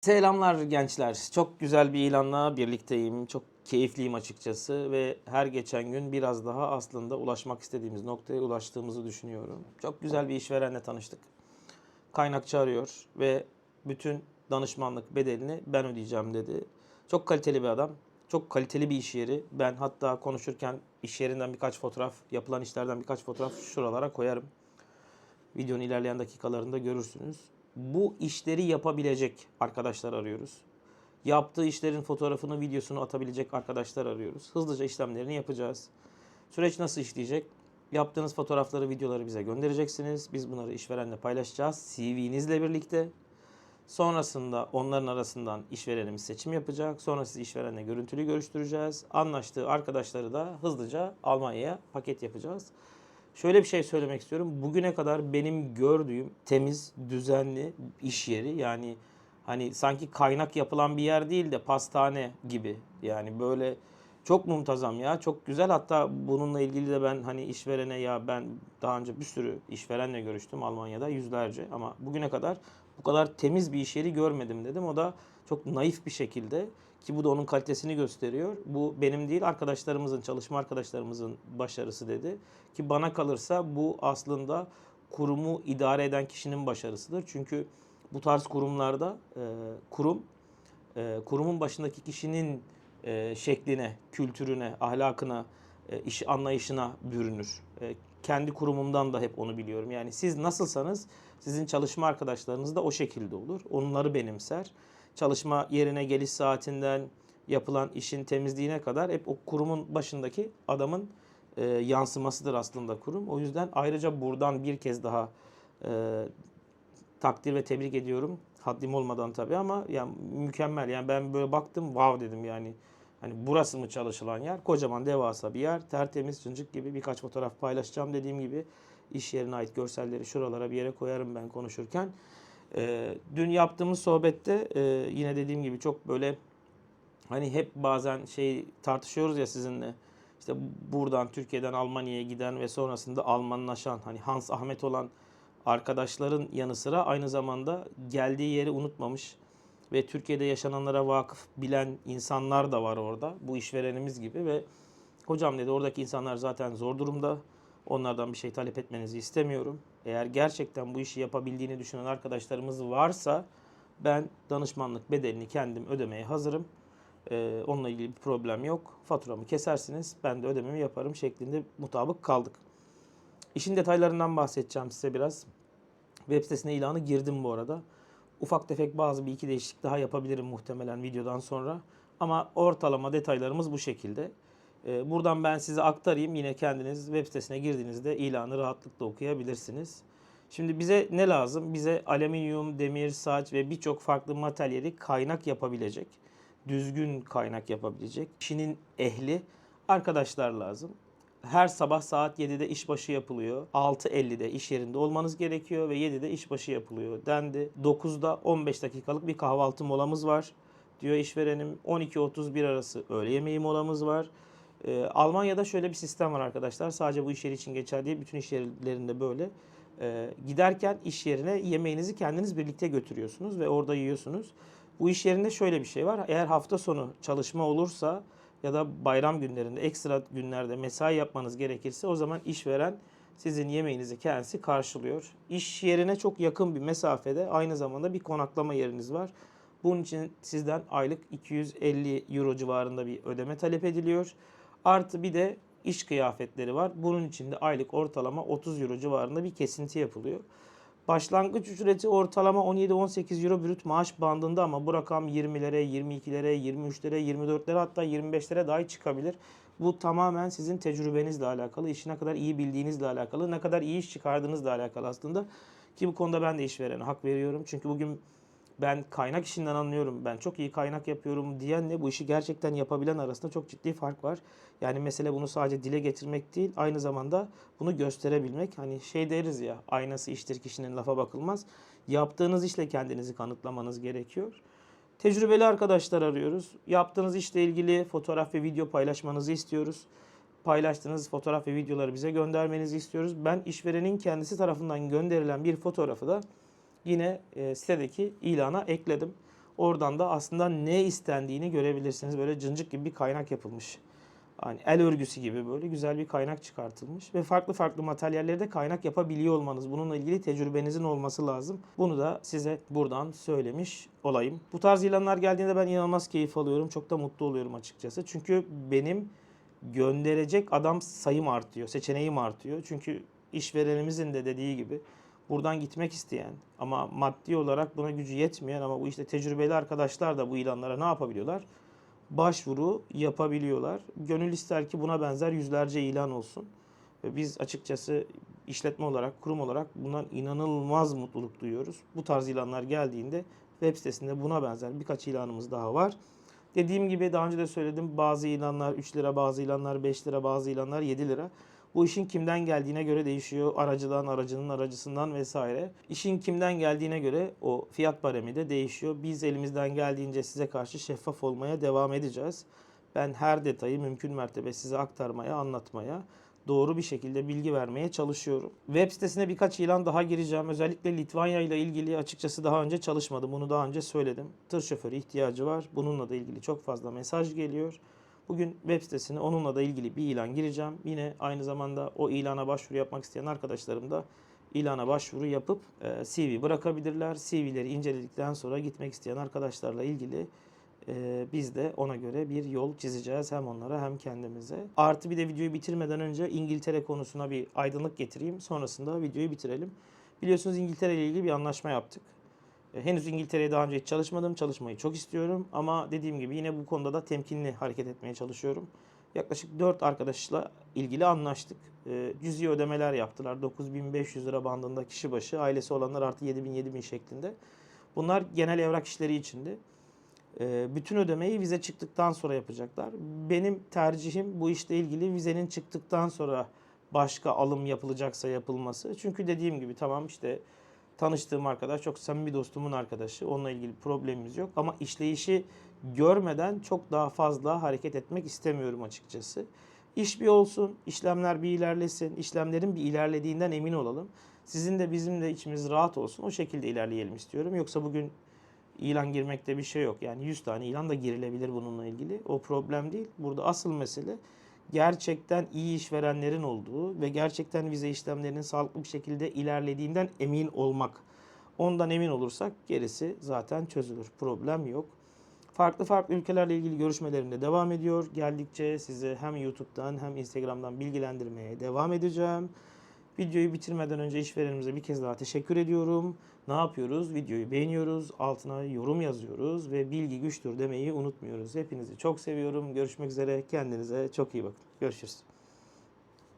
Selamlar gençler. Çok güzel bir ilanla birlikteyim. Çok keyifliyim açıkçası ve her geçen gün biraz daha aslında ulaşmak istediğimiz noktaya ulaştığımızı düşünüyorum. Çok güzel bir işverenle tanıştık. Kaynakçı arıyor ve bütün danışmanlık bedelini ben ödeyeceğim dedi. Çok kaliteli bir adam. Çok kaliteli bir iş yeri. Ben hatta konuşurken iş yerinden birkaç fotoğraf, yapılan işlerden birkaç fotoğraf şuralara koyarım. Videonun ilerleyen dakikalarında görürsünüz. Bu işleri yapabilecek arkadaşlar arıyoruz. Yaptığı işlerin fotoğrafını, videosunu atabilecek arkadaşlar arıyoruz. Hızlıca işlemlerini yapacağız. Süreç nasıl işleyecek? Yaptığınız fotoğrafları, videoları bize göndereceksiniz. Biz bunları işverenle paylaşacağız. CV'nizle birlikte. Sonrasında onların arasından işverenimiz seçim yapacak. Sonra sizi işverenle görüntülü görüştüreceğiz. Anlaştığı arkadaşları da hızlıca Almanya'ya paket yapacağız. Şöyle bir şey söylemek istiyorum. Bugüne kadar benim gördüğüm temiz, düzenli iş yeri yani hani sanki kaynak yapılan bir yer değil de pastane gibi. Yani böyle çok muntazam ya, çok güzel. Hatta bununla ilgili de ben hani işverene ya ben daha önce bir sürü işverenle görüştüm Almanya'da yüzlerce ama bugüne kadar bu kadar temiz bir iş yeri görmedim dedim. O da çok naif bir şekilde ki bu da onun kalitesini gösteriyor. Bu benim değil arkadaşlarımızın, çalışma arkadaşlarımızın başarısı dedi. Ki bana kalırsa bu aslında kurumu idare eden kişinin başarısıdır. Çünkü bu tarz kurumlarda e, kurum e, kurumun başındaki kişinin e, şekline, kültürüne, ahlakına, e, iş anlayışına bürünür. E, kendi kurumumdan da hep onu biliyorum. Yani siz nasılsanız sizin çalışma arkadaşlarınız da o şekilde olur. Onları benimser. Çalışma yerine geliş saatinden yapılan işin temizliğine kadar hep o kurumun başındaki adamın e, yansımasıdır aslında kurum. O yüzden ayrıca buradan bir kez daha e, takdir ve tebrik ediyorum. Haddim olmadan tabii ama yani mükemmel. Yani ben böyle baktım wow dedim yani. Hani burası mı çalışılan yer? Kocaman devasa bir yer. Tertemiz cıncık gibi birkaç fotoğraf paylaşacağım dediğim gibi. iş yerine ait görselleri şuralara bir yere koyarım ben konuşurken. Ee, dün yaptığımız sohbette e, yine dediğim gibi çok böyle hani hep bazen şey tartışıyoruz ya sizinle. İşte buradan Türkiye'den Almanya'ya giden ve sonrasında Almanlaşan hani Hans Ahmet olan arkadaşların yanı sıra aynı zamanda geldiği yeri unutmamış ve Türkiye'de yaşananlara vakıf bilen insanlar da var orada. Bu işverenimiz gibi ve hocam dedi oradaki insanlar zaten zor durumda. Onlardan bir şey talep etmenizi istemiyorum. Eğer gerçekten bu işi yapabildiğini düşünen arkadaşlarımız varsa ben danışmanlık bedelini kendim ödemeye hazırım. Ee, onunla ilgili bir problem yok. Faturamı kesersiniz. Ben de ödememi yaparım şeklinde mutabık kaldık. İşin detaylarından bahsedeceğim size biraz. Web sitesine ilanı girdim bu arada. Ufak tefek bazı bir iki değişiklik daha yapabilirim muhtemelen videodan sonra. Ama ortalama detaylarımız bu şekilde. Ee, Buradan ben size aktarayım. Yine kendiniz web sitesine girdiğinizde ilanı rahatlıkla okuyabilirsiniz. Şimdi bize ne lazım? Bize alüminyum, demir, saç ve birçok farklı materyali kaynak yapabilecek, düzgün kaynak yapabilecek, kişinin ehli arkadaşlar lazım. Her sabah saat 7'de işbaşı yapılıyor. 6.50'de iş yerinde olmanız gerekiyor ve 7'de işbaşı yapılıyor dendi. 9'da 15 dakikalık bir kahvaltı molamız var diyor işverenim. 12.31 arası öğle yemeği molamız var. Ee, Almanya'da şöyle bir sistem var arkadaşlar. Sadece bu iş yeri için geçerli değil. Bütün iş yerlerinde böyle. Ee, giderken iş yerine yemeğinizi kendiniz birlikte götürüyorsunuz ve orada yiyorsunuz. Bu iş yerinde şöyle bir şey var. Eğer hafta sonu çalışma olursa ya da bayram günlerinde ekstra günlerde mesai yapmanız gerekirse o zaman işveren sizin yemeğinizi kendisi karşılıyor. İş yerine çok yakın bir mesafede aynı zamanda bir konaklama yeriniz var. Bunun için sizden aylık 250 euro civarında bir ödeme talep ediliyor. Artı bir de iş kıyafetleri var. Bunun için de aylık ortalama 30 euro civarında bir kesinti yapılıyor. Başlangıç ücreti ortalama 17-18 euro brüt maaş bandında ama bu rakam 20'lere, 22'lere, 23'lere, 24'lere hatta 25'lere dahi çıkabilir. Bu tamamen sizin tecrübenizle alakalı, işi ne kadar iyi bildiğinizle alakalı, ne kadar iyi iş çıkardığınızla alakalı aslında. Ki bu konuda ben de işverene hak veriyorum. Çünkü bugün ben kaynak işinden anlıyorum, ben çok iyi kaynak yapıyorum diyenle bu işi gerçekten yapabilen arasında çok ciddi fark var. Yani mesele bunu sadece dile getirmek değil, aynı zamanda bunu gösterebilmek. Hani şey deriz ya, aynası iştir kişinin lafa bakılmaz. Yaptığınız işle kendinizi kanıtlamanız gerekiyor. Tecrübeli arkadaşlar arıyoruz. Yaptığınız işle ilgili fotoğraf ve video paylaşmanızı istiyoruz. Paylaştığınız fotoğraf ve videoları bize göndermenizi istiyoruz. Ben işverenin kendisi tarafından gönderilen bir fotoğrafı da yine e, sitedeki ilana ekledim. Oradan da aslında ne istendiğini görebilirsiniz. Böyle cıncık gibi bir kaynak yapılmış. Hani el örgüsü gibi böyle güzel bir kaynak çıkartılmış ve farklı farklı materyallerde kaynak yapabiliyor olmanız. Bununla ilgili tecrübenizin olması lazım. Bunu da size buradan söylemiş olayım. Bu tarz ilanlar geldiğinde ben inanılmaz keyif alıyorum. Çok da mutlu oluyorum açıkçası. Çünkü benim gönderecek adam sayım artıyor, seçeneğim artıyor. Çünkü işverenimizin de dediği gibi buradan gitmek isteyen ama maddi olarak buna gücü yetmeyen ama bu işte tecrübeli arkadaşlar da bu ilanlara ne yapabiliyorlar? Başvuru yapabiliyorlar. Gönül ister ki buna benzer yüzlerce ilan olsun. Ve biz açıkçası işletme olarak, kurum olarak bundan inanılmaz mutluluk duyuyoruz. Bu tarz ilanlar geldiğinde web sitesinde buna benzer birkaç ilanımız daha var. Dediğim gibi daha önce de söyledim bazı ilanlar 3 lira, bazı ilanlar 5 lira, bazı ilanlar 7 lira. Bu işin kimden geldiğine göre değişiyor. Aracıdan, aracının aracısından vesaire. İşin kimden geldiğine göre o fiyat baremi de değişiyor. Biz elimizden geldiğince size karşı şeffaf olmaya devam edeceğiz. Ben her detayı mümkün mertebe size aktarmaya, anlatmaya, doğru bir şekilde bilgi vermeye çalışıyorum. Web sitesine birkaç ilan daha gireceğim. Özellikle Litvanya ile ilgili açıkçası daha önce çalışmadım. Bunu daha önce söyledim. Tır şoförü ihtiyacı var. Bununla da ilgili çok fazla mesaj geliyor. Bugün web sitesine onunla da ilgili bir ilan gireceğim. Yine aynı zamanda o ilana başvuru yapmak isteyen arkadaşlarım da ilana başvuru yapıp e, CV bırakabilirler. CV'leri inceledikten sonra gitmek isteyen arkadaşlarla ilgili e, biz de ona göre bir yol çizeceğiz hem onlara hem kendimize. Artı bir de videoyu bitirmeden önce İngiltere konusuna bir aydınlık getireyim. Sonrasında videoyu bitirelim. Biliyorsunuz İngiltere ile ilgili bir anlaşma yaptık. E, Henüz İngiltere'ye daha önce hiç çalışmadım. Çalışmayı çok istiyorum. Ama dediğim gibi yine bu konuda da temkinli hareket etmeye çalışıyorum. Yaklaşık 4 arkadaşla ilgili anlaştık. E, cüzi ödemeler yaptılar. 9500 lira bandında kişi başı. Ailesi olanlar artı 7000 7000 şeklinde. Bunlar genel evrak işleri içindi. E, bütün ödemeyi vize çıktıktan sonra yapacaklar. Benim tercihim bu işle ilgili vizenin çıktıktan sonra başka alım yapılacaksa yapılması. Çünkü dediğim gibi tamam işte tanıştığım arkadaş çok samimi dostumun arkadaşı. Onunla ilgili problemimiz yok ama işleyişi görmeden çok daha fazla hareket etmek istemiyorum açıkçası. İş bir olsun, işlemler bir ilerlesin, işlemlerin bir ilerlediğinden emin olalım. Sizin de bizim de içimiz rahat olsun. O şekilde ilerleyelim istiyorum. Yoksa bugün ilan girmekte bir şey yok. Yani 100 tane ilan da girilebilir bununla ilgili. O problem değil. Burada asıl mesele gerçekten iyi işverenlerin olduğu ve gerçekten vize işlemlerinin sağlıklı bir şekilde ilerlediğinden emin olmak. Ondan emin olursak gerisi zaten çözülür. Problem yok. Farklı farklı ülkelerle ilgili görüşmelerim de devam ediyor. Geldikçe sizi hem YouTube'dan hem Instagram'dan bilgilendirmeye devam edeceğim. Videoyu bitirmeden önce işverenimize bir kez daha teşekkür ediyorum. Ne yapıyoruz? Videoyu beğeniyoruz, altına yorum yazıyoruz ve bilgi güçtür demeyi unutmuyoruz. Hepinizi çok seviyorum. Görüşmek üzere. Kendinize çok iyi bakın. Görüşürüz.